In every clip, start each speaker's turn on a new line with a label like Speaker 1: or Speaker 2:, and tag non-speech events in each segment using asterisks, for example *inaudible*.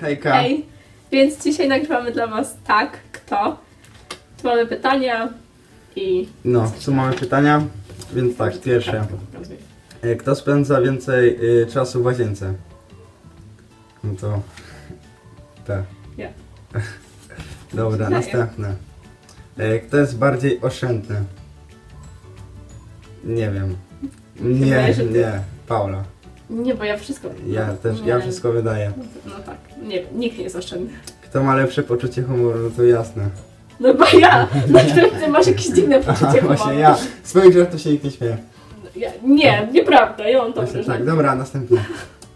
Speaker 1: Hejka.
Speaker 2: Hej, więc dzisiaj nagrywamy dla Was tak, kto. Tu mamy pytania i...
Speaker 1: No, tu mamy pytania, więc tak, pierwsze. E, Kto spędza więcej y, czasu w łazience? No to... Tak.
Speaker 2: Ja. *laughs*
Speaker 1: Dobra, następne. E, Kto jest bardziej oszczędny? Nie wiem. Nie,
Speaker 2: Chyba, że ty.
Speaker 1: nie. Paula.
Speaker 2: Nie, bo ja wszystko...
Speaker 1: Ja
Speaker 2: no,
Speaker 1: też, ja wszystko wydaję.
Speaker 2: No tak, nie nikt nie jest oszczędny.
Speaker 1: Kto ma lepsze poczucie humoru, no to jasne.
Speaker 2: No bo ja, na którym ty masz jakieś dziwne *laughs* poczucie humoru.
Speaker 1: Właśnie ja. Z moich żartów się nikt nie śmieje.
Speaker 2: Ja, nie, nieprawda, ja mam
Speaker 1: Właśnie
Speaker 2: dobre
Speaker 1: tak, dobra, następne.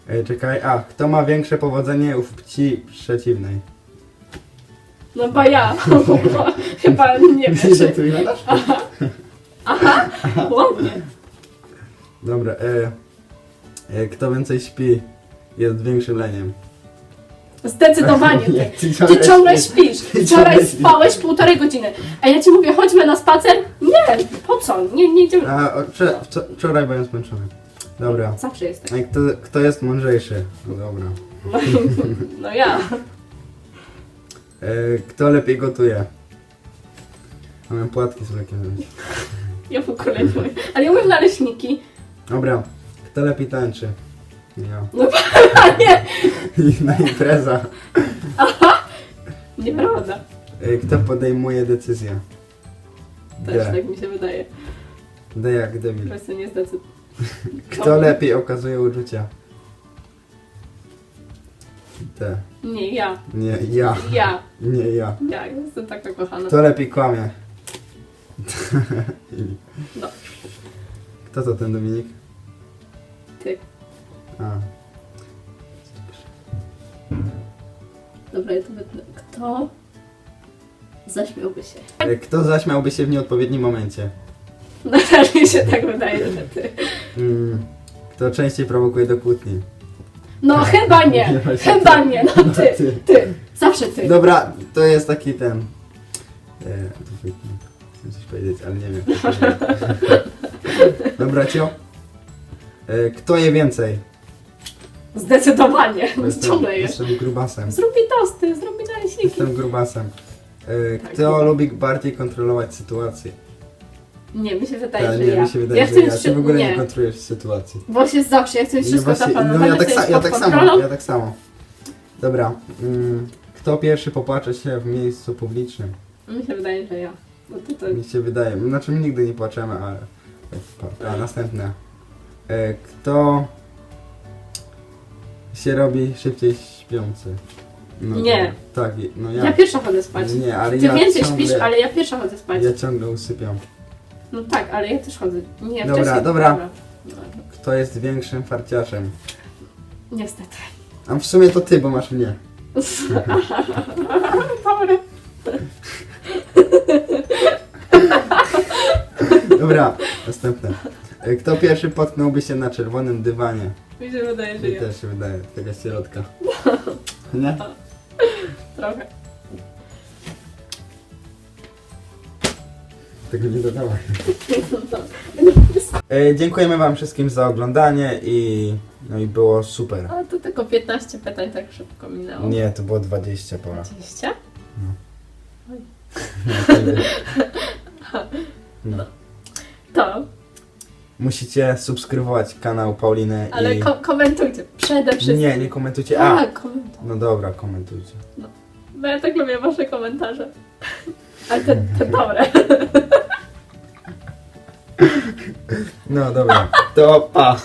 Speaker 1: E, czekaj, a, kto ma większe powodzenie u płci przeciwnej?
Speaker 2: No bo ja, *laughs* chyba nie wiem,
Speaker 1: że
Speaker 2: czy...
Speaker 1: tu gadasz?
Speaker 2: Ładnie.
Speaker 1: Dobra, e, e, kto więcej śpi, jest większym leniem.
Speaker 2: Zdecydowanie ty.
Speaker 1: Nie, ty
Speaker 2: Ty
Speaker 1: ciągle śpisz. Ty
Speaker 2: Wczoraj
Speaker 1: ciągle śpisz.
Speaker 2: spałeś półtorej godziny. A ja ci mówię, chodźmy na spacer. Nie, po co? Nie, nie idziemy.
Speaker 1: A, o, wczor- wczor- wczoraj byłem zmęczony. Dobra.
Speaker 2: Zawsze jesteś.
Speaker 1: E, kto, kto jest mądrzejszy? No dobra.
Speaker 2: No, no ja.
Speaker 1: E, kto lepiej gotuje? Mamy płatki z mlekiem.
Speaker 2: Ja w ogóle nie umiem. Ale ja umiem naleśniki.
Speaker 1: Dobra. Kto lepiej tańczy? Ja.
Speaker 2: No a nie. *laughs*
Speaker 1: Na impreza.
Speaker 2: Nieprawda.
Speaker 1: E, kto podejmuje decyzję?
Speaker 2: Też
Speaker 1: D.
Speaker 2: tak mi się wydaje.
Speaker 1: D jak debil.
Speaker 2: Po prostu nie. *laughs*
Speaker 1: Kto lepiej okazuje uczucia? D.
Speaker 2: Nie, ja.
Speaker 1: Nie, ja.
Speaker 2: Ja.
Speaker 1: Nie, ja.
Speaker 2: Ja jestem taka kochana.
Speaker 1: Kto lepiej kłamie? *laughs*
Speaker 2: No.
Speaker 1: Kto to ten Dominik?
Speaker 2: Ty.
Speaker 1: A.
Speaker 2: Dobra, ja to będę. Kto zaśmiałby się?
Speaker 1: E, Kto zaśmiałby się w nieodpowiednim momencie?
Speaker 2: No też mi się tak wydaje, że ty.
Speaker 1: Mm. Kto częściej prowokuje do kłótni?
Speaker 2: No chyba *laughs* nie.
Speaker 1: Nie, właśnie
Speaker 2: Chyba
Speaker 1: ty.
Speaker 2: nie. No *laughs* ty.
Speaker 1: Ty.
Speaker 2: Ty. Zawsze ty.
Speaker 1: Dobra, to jest taki ten. E, to. Chcę coś powiedzieć, ale nie wiem. *laughs* Dobra, cio. E, kto je więcej?
Speaker 2: Zdecydowanie.
Speaker 1: Bo
Speaker 2: Ciągle jest.
Speaker 1: jestem grubasem.
Speaker 2: Zrób mi tosty, zrób mi naleśniki.
Speaker 1: Jestem grubasem. E,
Speaker 2: Tak,
Speaker 1: kto lubi bardziej kontrolować sytuację?
Speaker 2: Nie, mi się wydaje,
Speaker 1: Ja,
Speaker 2: że
Speaker 1: nie,
Speaker 2: ja.
Speaker 1: mi się wydaje,
Speaker 2: ja
Speaker 1: że
Speaker 2: chcę
Speaker 1: ja.
Speaker 2: mieć
Speaker 1: Ty w ogóle nie,
Speaker 2: nie.
Speaker 1: kontrolujesz sytuacji.
Speaker 2: Właśnie zawsze, ja chcę mieć
Speaker 1: Nie,
Speaker 2: wszystko
Speaker 1: właśnie-
Speaker 2: zaplanowane,
Speaker 1: no ja tak,
Speaker 2: chcę
Speaker 1: sa-
Speaker 2: mieć
Speaker 1: ja
Speaker 2: pod
Speaker 1: tak
Speaker 2: kontrolą.
Speaker 1: samo, ja tak samo. Dobra. Mm, kto pierwszy popłacze się w miejscu publicznym?
Speaker 2: Mi się wydaje, że ja. No to, to...
Speaker 1: Mi się wydaje. Znaczy my nigdy nie płaczemy, ale... A następne. E, kto się robi szybciej śpiący? No,
Speaker 2: Nie.
Speaker 1: Tak, i- no ja.
Speaker 2: Ja pierwsza chodzę spać.
Speaker 1: Nie, ale
Speaker 2: Ty
Speaker 1: ja
Speaker 2: więcej
Speaker 1: ciągle,
Speaker 2: śpisz, ale ja pierwsza chodzę spać.
Speaker 1: Ja ciągle usypiam.
Speaker 2: No tak, ale ja też chodzę. Nie,
Speaker 1: Dobra,
Speaker 2: wcześniej-
Speaker 1: dobra.
Speaker 2: Dobra.
Speaker 1: Kto jest większym farciarzem?
Speaker 2: Niestety.
Speaker 1: A w sumie to ty, bo masz mnie.
Speaker 2: Dobry. *laughs*
Speaker 1: Dobra, następne. E, Kto pierwszy potknąłby się na czerwonym dywanie?
Speaker 2: Mi się wydaje, że
Speaker 1: Mi
Speaker 2: ja.
Speaker 1: też się wydaje, taka środka. Nie?
Speaker 2: Trochę.
Speaker 1: Tego nie dodawaj. *laughs* E, dziękujemy wam wszystkim za oglądanie i no i było super.
Speaker 2: A to tylko 15 pytań tak szybko minęło.
Speaker 1: Nie, to było 20 pola.
Speaker 2: 20?
Speaker 1: No.
Speaker 2: To, *laughs*
Speaker 1: Musicie subskrybować kanał Pauliny
Speaker 2: ale
Speaker 1: i...
Speaker 2: ko komentujcie przede wszystkim.
Speaker 1: Nie, nie komentujcie. A!
Speaker 2: Tak, komentuj.
Speaker 1: No dobra, komentujcie.
Speaker 2: Bo ja tak lubię wasze komentarze. Ale te, te *laughs* dobre.
Speaker 1: No dobra, to pa!